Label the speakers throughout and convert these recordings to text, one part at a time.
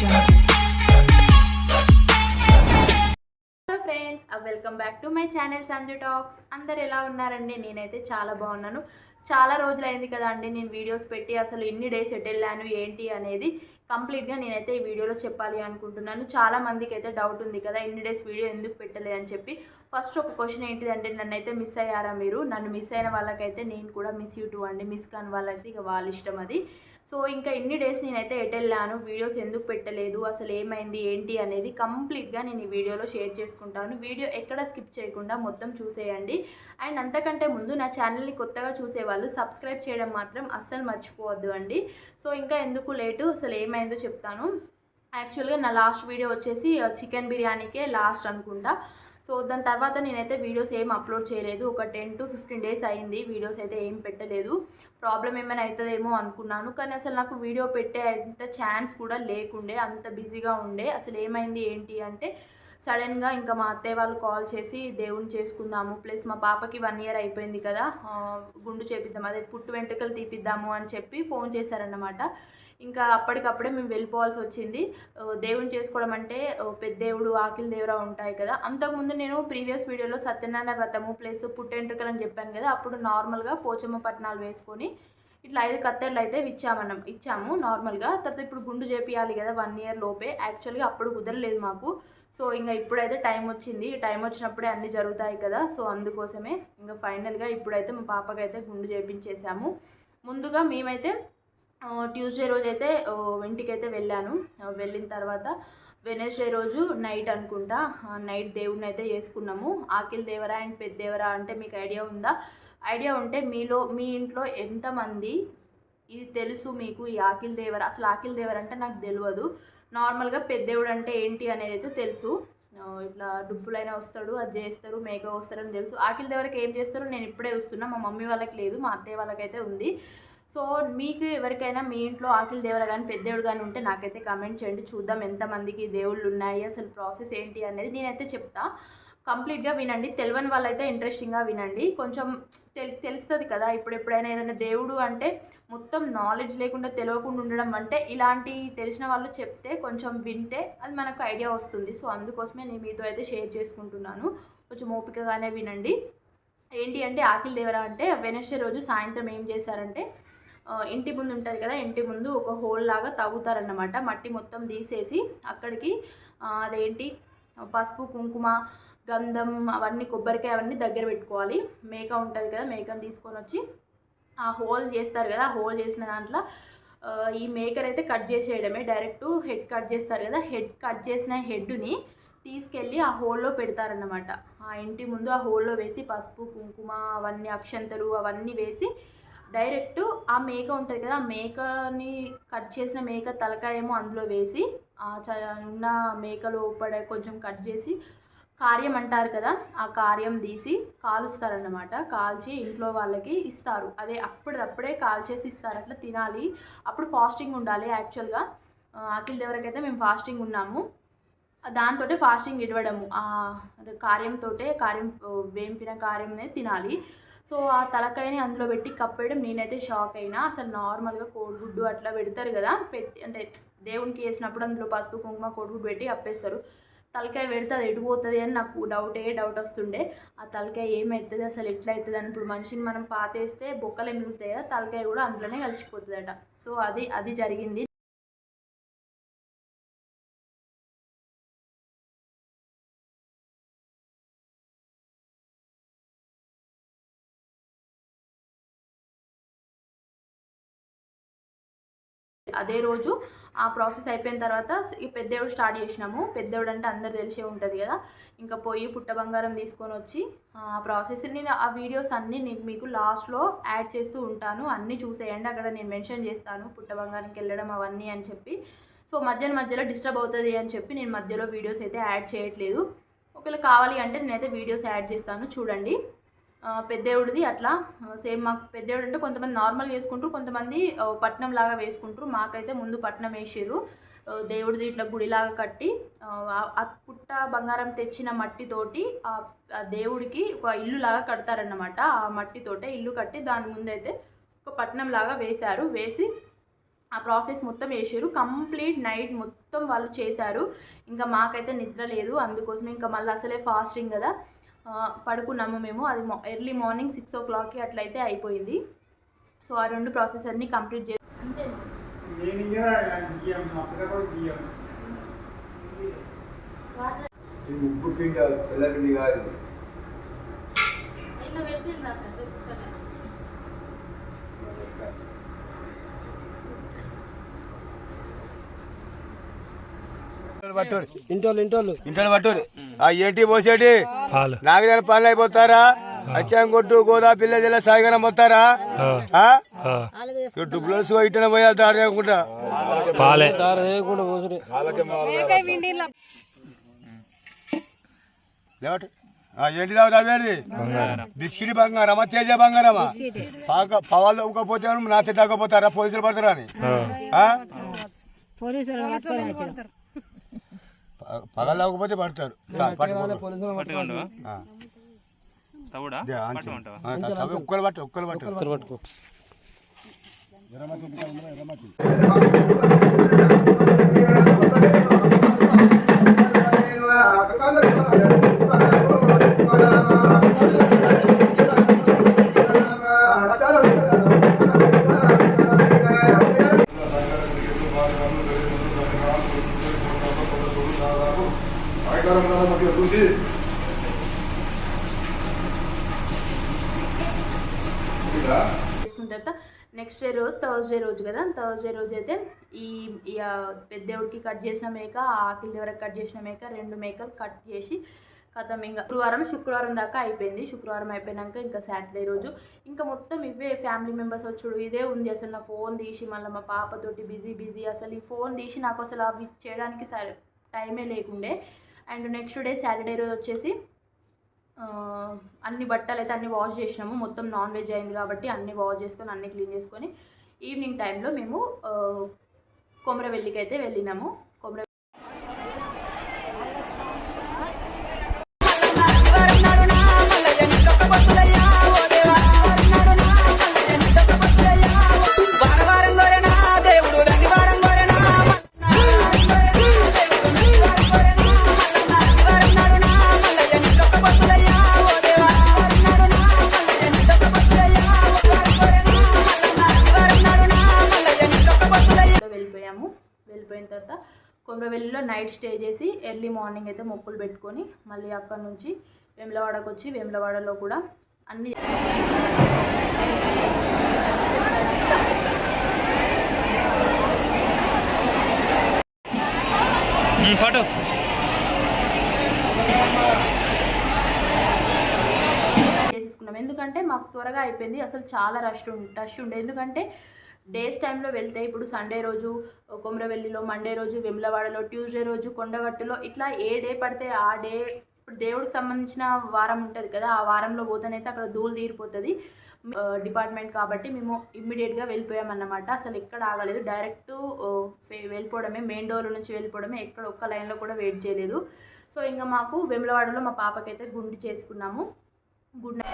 Speaker 1: jungle.
Speaker 2: Hello friends welcome back to my channel Sanju talks అందరు ఎలా ఉన్నారండి? నేనైతే చాలా బాగున్నాను. చాలా రోజులు అయింది కదా అండి నేను వీడియోస్ పెట్టి అసలు ఎన్ని డేస్ ఎట్ వెళ్ళాను ఏంటి అనేది కంప్లీట్గా నేనైతే ఈ వీడియోలో చెప్పాలి అనుకుంటున్నాను. చాలా మందికి అయితే డౌట్ ఉంది కదా ఎన్ని డేస్ వీడియో ఎందుకు పెట్టలేదు అని చెప్పి. ఫస్ట్ ఒక క్వశ్చన్ ఏంటిదంటే నన్ను అయితే మిస్ అయ్యారా మీరు? నన్ను మిస్ అయిన వాళ్ళకైతే నేను కూడా మిస్ యూ టూ అండి. మిస్ కాని వాళ్ళంటే ఇక వాళ్ళ ఇష్టం అది. సో ఇంకా ఎన్ని డేస్ నేనైతే ఎటు వెళ్ళాను వీడియోస్ ఎందుకు పెట్టలేదు అసలు ఏమైంది ఏంటి అనేది కంప్లీట్గా నేను ఈ వీడియోలో షేర్ చేసుకుంటాను. వీడియో ఎక్కడ స్కిప్ చేయకుండా మొత్తం చూసేయండి. అండ్ అంతకంటే ముందు నా ఛానల్ని కొత్తగా చూసేవాళ్ళు సబ్స్క్రైబ్ చేయడం మాత్రం అస్సలు మర్చిపోవద్దు అండి. సో ఇంకా ఎందుకు లేటు అసలు ఏమైందో చెప్తాను. యాక్చువల్గా నా లాస్ట్ వీడియో వచ్చేసి చికెన్ బిర్యానీకే లాస్ట్ అనుకుంటా. సో దాని తర్వాత నేనైతే వీడియోస్ ఏం అప్లోడ్ చేయలేదు. ఒక టెన్ టు ఫిఫ్టీన్ డేస్ అయింది. వీడియోస్ అయితే ఏం పెట్టలేదు. ప్రాబ్లం ఏమైనా అవుతుందేమో అనుకున్నాను. కానీ అసలు నాకు వీడియో పెట్టే అంత ఛాన్స్ కూడా లేకుండే అంత బిజీగా ఉండే. అసలు ఏమైంది ఏంటి అంటే సడన్గా ఇంకా మా అత్తయ్య వాళ్ళు కాల్ చేసి దేవుని చేసుకుందాము ప్లస్ మా పాపకి వన్ ఇయర్ అయిపోయింది కదా గుండు చేపిద్దాం అదే పుట్టు వెంట్రుకలు తీపిద్దాము అని చెప్పి ఫోన్ చేశారన్నమాట. ఇంకా అప్పటికప్పుడే మేము వెళ్ళిపోవాల్సి వచ్చింది. దేవుని చేసుకోవడం అంటే పెద్ద దేవుడు ఆకిలి దేవరా ఉంటాయి కదా. అంతకుముందు నేను ప్రీవియస్ వీడియోలో సత్యనారాయణ వ్రతము ప్లస్ పుట్టెంట్రుకలు అని చెప్పాను కదా అప్పుడు నార్మల్గా పోచమ్మ పట్టణాలు వేసుకొని ఇట్లా ఐదు కత్తెరలు అయితే ఇచ్చామన్నాం ఇచ్చాము నార్మల్గా. తర్వాత ఇప్పుడు గుండు చేపియాలి కదా వన్ ఇయర్ లోపే. యాక్చువల్గా అప్పుడు కుదరలేదు మాకు. సో ఇంకా ఇప్పుడైతే టైం వచ్చింది. టైం వచ్చినప్పుడే అన్నీ జరుగుతాయి కదా. సో అందుకోసమే ఇంకా ఫైనల్గా ఇప్పుడైతే మా పాపకైతే గుండు చేపించేసాము. ముందుగా మేమైతే ట్యూస్డే రోజు అయితే ఇంటికైతే వెళ్ళాను. వెళ్ళిన తర్వాత వెనస్డే రోజు నైట్ అనుకుంటా నైట్ దేవుడిని అయితే చేసుకున్నాము. ఆకిల్ దేవరా అండ్ పెద్ద దేవరా అంటే మీకు ఐడియా ఉందా? ఐడియా ఉంటే మీలో మీ ఇంట్లో ఎంతమంది ఇది తెలుసు మీకు ఈ ఆకిల్ దేవర? అసలు ఆకిల్ దేవర అంటే నాకు తెలియదు నార్మల్గా పెద్దేవుడు అంటే ఏంటి అనేది అయితే తెలుసు. ఇట్లా డుబ్బులైనా వస్తాడు అది చేస్తారు మేక వస్తారని తెలుసు. ఆకిల్ దేవరికి ఏం చేస్తారో నేను ఇప్పుడే వస్తున్నా మా మమ్మీ వాళ్ళకి లేదు మా అత్తయ్య వాళ్ళకైతే ఉంది. సో మీకు ఎవరికైనా మీ ఇంట్లో ఆకిల్ దేవర కానీ పెద్దేవుడు కానీ ఉంటే నాకైతే కమెంట్ చేయండి. చూద్దాం ఎంతమందికి దేవుళ్ళు ఉన్నాయి అసలు ప్రాసెస్ ఏంటి అనేది నేనైతే చెప్తా. కంప్లీట్గా వినండి. తెలియని వాళ్ళైతే ఇంట్రెస్టింగ్గా వినండి. కొంచెం తెల్ తెలుస్తుంది కదా. ఇప్పుడు ఎప్పుడైనా ఏదైనా దేవుడు అంటే మొత్తం నాలెడ్జ్ లేకుండా తెలియకుండా ఉండడం అంటే ఇలాంటి తెలిసిన వాళ్ళు చెప్తే కొంచెం వింటే అది మనకు ఐడియా వస్తుంది. సో అందుకోసమే నేను మీతో అయితే షేర్ చేసుకుంటున్నాను. కొంచెం ఓపికగానే వినండి. ఏంటి అంటే ఆకిల్ దేవరా అంటే వెనస్డే రోజు సాయంత్రం ఏం చేశారంటే ఇంటి ముందు ఉంటుంది కదా ఇంటి ముందు ఒక హోల్ లాగా తవ్వుతారన్నమాట. మట్టి మొత్తం తీసేసి అక్కడికి అదేంటి పసుపు కుంకుమ గంధం అవన్నీ కొబ్బరికాయ అవన్నీ దగ్గర పెట్టుకోవాలి. మేక ఉంటుంది కదా మేకను తీసుకొని వచ్చి ఆ హోల్ చేస్తారు కదా ఆ హోల్ చేసిన దాంట్లో ఈ మేకర్ అయితే కట్ చేసేయడమే. డైరెక్ట్ హెడ్ కట్ చేస్తారు కదా హెడ్ కట్ చేసిన హెడ్ని తీసుకెళ్ళి ఆ హోల్లో పెడతారన్నమాట. ఆ ఇంటి ముందు ఆ హోల్లో వేసి పసుపు కుంకుమ అవన్నీ అక్షంతలు అవన్నీ వేసి డైరెక్ట్ ఆ మేక ఉంటుంది కదా ఆ మేకని కట్ చేసిన మేక తలకాయ ఏమో అందులో వేసి ఆ చ ఉన్న మేక లోపల కొంచెం కట్ చేసి కార్యం అంటారు కదా ఆ కార్యం తీసి కాలుస్తారన్నమాట. కాల్చి ఇంట్లో వాళ్ళకి ఇస్తారు. అదే అప్పుడప్పుడే కాల్చేసి ఇస్తారు. అట్లా తినాలి. అప్పుడు ఫాస్టింగ్ ఉండాలి యాక్చువల్గా. అఖిల్ దేవరకైతే మేము ఫాస్టింగ్ ఉన్నాము. దాంతో ఫాస్టింగ్ ఇడవడము ఆ కార్యంతో కార్యం వేంపిన కార్యంనే తినాలి. సో ఆ తలకాయని అందులో పెట్టి కప్పేయడం నేనైతే షాక్ అయినా. అసలు నార్మల్గా కోడిగుడ్డు అట్లా పెడతారు కదా పెట్టి అంటే దేవునికి వేసినప్పుడు అందులో పసుపు కుంకుమ కోడిగుడ్డు పెట్టి అప్పేస్తారు తలకాయ పెడితే అది ఎడిపోతుంది అని నాకు డౌటే డౌట్ వస్తుండే. ఆ తలకాయ ఏమవుతుంది అసలు ఎట్లా అవుతుంది అని ఇప్పుడు మనిషిని మనం పాతేస్తే బొక్కలే మిగులుతాయి కదా తలకాయ కూడా అందులోనే కలిసిపోతుందట. సో అది అది జరిగింది. అదే రోజు ఆ ప్రాసెస్ అయిపోయిన తర్వాత ఈ పెద్దేవుడు స్టార్ట్ చేసినాము. పెద్దేవుడు అంటే అందరు తెలిసే ఉంటుంది కదా. ఇంకా పోయి పుట్ట బంగారం తీసుకొని వచ్చి ఆ ప్రాసెస్ నేను ఆ వీడియోస్ అన్నీ నేను మీకు లాస్ట్లో యాడ్ చేస్తూ ఉంటాను. అన్నీ చూసేయండి. అక్కడ నేను మెన్షన్ చేస్తాను. పుట్ట బంగారంకి వెళ్ళడం అవన్నీ అని చెప్పి. సో మధ్యన మధ్యలో డిస్టర్బ్ అవుతుంది అని చెప్పి నేను మధ్యలో వీడియోస్ అయితే యాడ్ చేయట్లేదు. ఒకవేళ కావాలి అంటే నేనైతే వీడియోస్ యాడ్ చేస్తాను. చూడండి. పెద్దేవుడిది అట్లా. సేమ్ మాకు పెద్దేవుడు అంటే కొంతమంది నార్మల్ చేసుకుంటారు కొంతమంది పట్నం లాగా వేసుకుంటారు మాకైతే ముందు పట్నం వేసారు దేవుడిది ఇట్లా గుడిలాగా కట్టి ఆ, పుట్ట బంగారం తెచ్చిన మట్టితోటి ఆ ఆ దేవుడికి ఒక ఇల్లు లాగా కడతారన్నమాట. ఆ మట్టితోటే ఇల్లు కట్టి దాని ముందైతే ఒక పట్నం లాగా వేశారు. వేసి ఆ ప్రాసెస్ మొత్తం వేసారు కంప్లీట్ నైట్ మొత్తం వాళ్ళు చేశారు. ఇంకా మాకైతే నిద్ర లేదు. అందుకోసం ఇంకా మళ్ళీ అసలే ఫాస్టింగ్ కదా. పడుకున్నాము మేము. అది ఎర్లీ మార్నింగ్ సిక్స్ ఓ క్లాక్కి అట్లయితే అయిపోయింది. సో ఆ రెండు ప్రాసెస్ అన్నీ కంప్లీట్ చేసి
Speaker 3: ఉప్పు పిండి కాదు, తెల్ల పిండి కాదు. పట్టుర్రి.
Speaker 4: ఇంటోళ్ళు ఇంటోళ్ళు.
Speaker 3: ఆ ఏంటి పోసేటి?
Speaker 4: పాలు.
Speaker 3: నాగదాని పనులు అయిపోతారా? అచ్చాం కొట్టు గోదా పిల్ల జిల్లా సాగరం పోతారా? డుబ్లోస్ ఇట్లా పోయి దారి లేకుండా
Speaker 4: పాలే.
Speaker 3: లేవటు. ఆ, ఏంటి తాగుతావేది బిస్కిట్ బంగారమా తేజ బంగారమా? పాక పవాళ్ళు ఇవ్వకపోతే నాతో తాగపోతారా పోలీసులు పడతారా అని? ఆ?
Speaker 5: పోలీసులు పట్టుకొని వచ్చిన
Speaker 3: ప- పగలు లేకపోతే పడతారు. ఆ, తవ్వి ఒక్కరు పట్టు ఒక్కరు ఉన్నారో
Speaker 4: పట్టుకో
Speaker 3: చూసి
Speaker 2: చేసుకున్న తర్వాత నెక్స్ట్ డే రోజు థర్స్డే రోజు కదా? థర్స్డే రోజు అయితే ఈ ఈ, కట్ చేసిన మేక ఆకిలి దగ్గర కట్ చేసిన మేక రెండు మేకలు కట్ చేసి కథం ఇంకా గురువారం శుక్రవారం దాకా అయిపోయింది. శుక్రవారం అయిపోయినాక ఇంకా సాటర్డే రోజు. ఇంకా మొత్తం ఇవే ఫ్యామిలీ మెంబర్స్ వచ్చుడు ఇదే ఉంది అసలు నా ఫోన్ తీసి మళ్ళీ మా పాపతోటి బిజీ బిజీ అసలు ఈ ఫోన్ తీసి నాకు అసలు అవి చేయడానికి సరే టైమే లేకుండే. అండ్ నెక్స్ట్ డే సాటర్డే రోజు వచ్చేసి అన్ని బట్టలు అయితే అన్ని వాష్ చేసినాము. మొత్తం నాన్ వెజ్ అయింది కాబట్టి అన్ని వాష్ చేసుకొని అన్ని క్లీన్ చేసుకొని ఈవినింగ్ టైంలో మేము కొమరవెల్లికి అయితే వెళ్ళినాము. కొమరవెల్లిలో నైట్ స్టే చేసి ఎర్లీ మార్నింగ్ అయితే మొక్కులు పెట్టుకొని మళ్ళీ అక్కడ నుంచి వేములవాడకు వచ్చి వేములవాడలో కూడా అన్ని
Speaker 6: ఫోటో
Speaker 2: చేసేసుకున్నాం ఎందుకంటే మాకు త్వరగా అయిపోయింది. అసలు చాలా రష్ రష్ ఉండే. ఎందుకంటే డేస్ టైంలో వెళ్తే ఇప్పుడు సండే రోజు కొమరవెల్లిలో మండే రోజు వెమ్లవాడలో ట్యూస్డే రోజు కొండగట్టులో ఇట్లా ఏ డే పడితే ఆ డే ఇప్పుడు దేవుడికి సంబంధించిన వారం ఉంటుంది కదా ఆ వారంలో పోతేనైతే అక్కడ ధూళి తీరిపోతుంది. డిపార్ట్మెంట్ కాబట్టి మేము ఇమ్మీడియట్గా వెళ్ళిపోయామన్నమాట. అసలు ఎక్కడ ఆగలేదు. డైరెక్ట్ వెళ్ళిపోవడమే మెయిన్ డోర్ నుంచి వెళ్ళిపోవడమే ఎక్కడ ఒక్క లైన్లో కూడా వెయిట్ చేయలేదు. సో ఇంకా మాకు వెమ్లవాడలో మా పాపకైతే గుండు చేసుకున్నాము. గుండె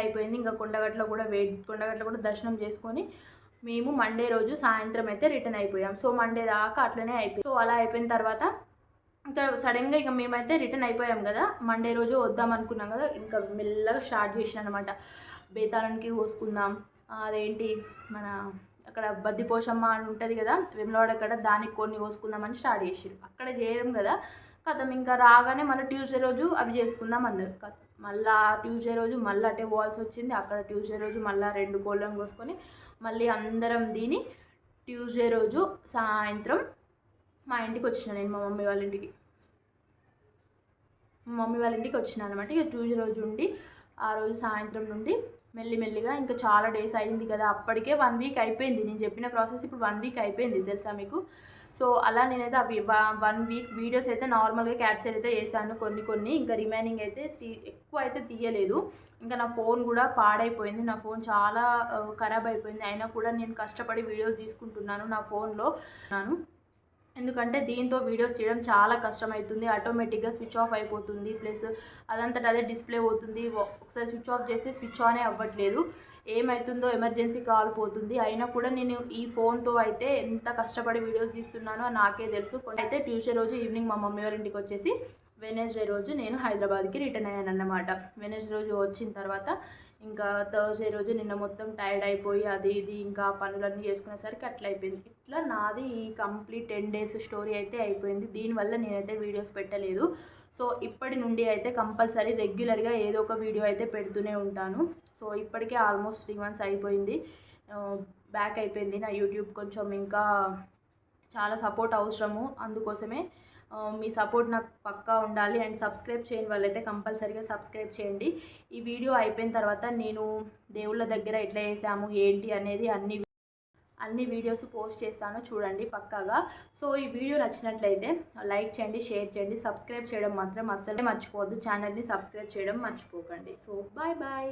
Speaker 2: అయిపోయింది ఇంకా కొండగట్లో కూడా వెయిట్ కొండగట్లో కూడా దర్శనం చేసుకొని మేము మండే రోజు సాయంత్రం అయితే రిటర్న్ అయిపోయాం. సో మండే దాకా అట్లనే అయిపోయి సో అలా అయిపోయిన తర్వాత ఇంకా సడన్గా ఇక మేమైతే రిటర్న్ అయిపోయాం కదా మండే రోజు వద్దాం అనుకున్నాం కదా ఇంకా మెల్లగా స్టార్ట్ చేసిన అనమాట బేతాళానికి కోసుకుందాం అదేంటి మన అక్కడ బద్దిపోషమ్మ అని ఉంటుంది కదా వెమ్లవాడ అక్కడ దానికి కొన్ని కోసుకుందామని స్టార్ట్ చేసారు అక్కడ చేయడం కదా కథం ఇంకా రాగానే మన ట్యూస్డే రోజు అవి చేసుకుందాం అన్నారు. కథ మళ్ళా ట్యూస్డే రోజు మళ్ళీ అటే పోవాల్సి వచ్చింది. అక్కడ ట్యూస్డే రోజు మళ్ళీ రెండు కోళ్ళను కోసుకొని మళ్ళీ అందరం దీని ట్యూస్డే రోజు సాయంత్రం మా ఇంటికి వచ్చిన నేను మా మమ్మీ వాళ్ళ ఇంటికి. మా మమ్మీ వాళ్ళ ఇంటికి వచ్చిన అనమాట ఇక ట్యూస్డే రోజు ఉండి ఆ రోజు సాయంత్రం నుండి మెల్లిమెల్లిగా ఇంకా చాలా డేస్ అయింది కదా. అప్పటికే వన్ వీక్ అయిపోయింది. నేను చెప్పిన ప్రాసెస్ ఇప్పుడు వన్ వీక్ అయిపోయింది తెలుసా మీకు? సో అలా నేనైతే అవి వన్ వీక్ వీడియోస్ అయితే నార్మల్గా క్యాప్చర్ అయితే చేశాను కొన్ని కొన్ని. ఇంకా రిమైనింగ్ అయితే తీ ఎక్కువ అయితే తీయలేదు. ఇంకా నా ఫోన్ కూడా పాడైపోయింది. నా ఫోన్ చాలా uh, ఖరాబ్ అయిపోయింది. అయినా కూడా నేను కష్టపడి వీడియోస్ తీసుకుంటున్నాను నా ఫోన్లో నాను ఎందుకంటే దీంతో వీడియోస్ చేయడం చాలా కష్టమవుతుంది ఆటోమేటిక్గా స్విచ్ ఆఫ్ అయిపోతుంది ప్లస్ అదంతటా అదే డిస్ప్లే అవుతుంది ఒకసారి స్విచ్ ఆఫ్ చేస్తే స్విచ్ ఆనే అవ్వట్లేదు. ఏమవుతుందో ఎమర్జెన్సీ కాల్ పోతుంది. అయినా కూడా నేను ఈ ఫోన్తో అయితే ఎంత కష్టపడి వీడియోస్ తీస్తున్నానో నాకే తెలుసు. అయితే ట్యూస్డే రోజు ఈవినింగ్ మా మమ్మీ వారి ఇంటికి వచ్చేసి వెనస్డే రోజు నేను హైదరాబాద్కి రిటర్న్ అయ్యాను అన్నమాట వెనస్డే రోజు వచ్చిన తర్వాత ఇంకా థర్స్డే రోజు నిన్న మొత్తం టైర్డ్ అయిపోయి అది ఇది ఇంకా పనులన్నీ చేసుకునేసరికి అట్లా అయిపోయింది ఇట్లా నాది ఈ కంప్లీట్ టెన్ డేస్ స్టోరీ అయితే అయిపోయింది. దీనివల్ల నేనైతే వీడియోస్ పెట్టలేదు. సో ఇప్పటి నుండి అయితే కంపల్సరీ రెగ్యులర్గా ఏదో ఒక వీడియో అయితే పెడుతూనే ఉంటాను. సో ఇప్పటికే ఆల్మోస్ట్ త్రీ మంత్స్ అయిపోయింది. బ్యాక్ అయిపోయింది నా యూట్యూబ్. కొంచెం ఇంకా చాలా సపోర్ట్ అవసరము. అందుకోసమే మీ సపోర్ట్ నాకు పక్కా ఉండాలి. అండ్ సబ్స్క్రైబ్ చేయని వాళ్ళైతే కంపల్సరీగా సబ్స్క్రైబ్ చేయండి. ఈ వీడియో అయిపోయిన తర్వాత నేను దేవుళ్ళ దగ్గర ఎట్లా చేసాము ఏంటి అనేది అన్ని అన్ని వీడియోస్ పోస్ట్ చేస్తాను చూడండి పక్కాగా. సో ఈ వీడియో నచ్చినట్లయితే లైక్ చేయండి షేర్ చేయండి. సబ్స్క్రైబ్ చేయడం మాత్రం అస్సలే మర్చిపోవద్దు. ఛానల్ని సబ్స్క్రైబ్ చేయడం మర్చిపోకండి. So bye bye.